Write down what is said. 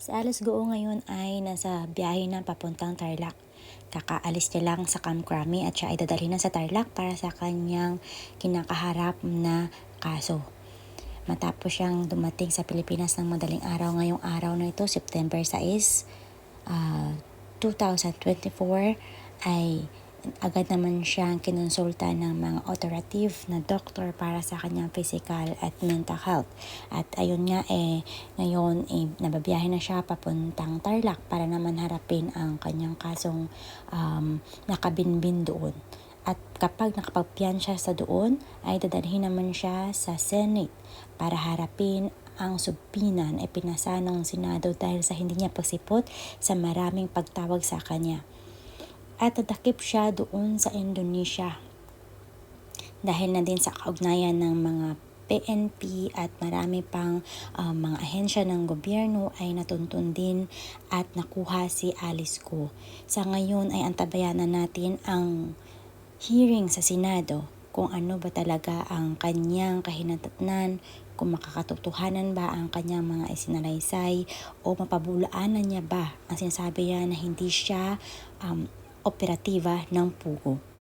Si Alice Goo ngayon ay nasa biyahe na papuntang Tarlac. Kakaalis niya lang sa Camp Crame at siya ay dadalhin na sa Tarlac para sa kanyang kinakaharap na kaso. Matapos siyang dumating sa Pilipinas ng madaling araw ngayong araw na ito, September 6, ah, 2024, ay agad naman siyang kinonsulta ng mga operative na doktor para sa kanyang physical at mental health. At ayun nga eh, ngayon eh, nababiyahe na siya papuntang Tarlac para naman harapin ang kanyang kasong um, nakabinbin doon. At kapag nakapagpiyan siya sa doon, ay dadalhin naman siya sa Senate para harapin ang subpina na ipinasa ng Senado dahil sa hindi niya pagsipot sa maraming pagtawag sa kanya at tatakip siya doon sa Indonesia. Dahil na din sa kaugnayan ng mga PNP at marami pang um, mga ahensya ng gobyerno ay natuntun din at nakuha si Alice Go. Sa ngayon ay antabayanan natin ang hearing sa Senado kung ano ba talaga ang kanyang kahinatnan, kung makakatotohanan ba ang kanyang mga isinalaysay o mapabulaanan niya ba ang sinasabi niya na hindi siya um, operatiba ng pugo.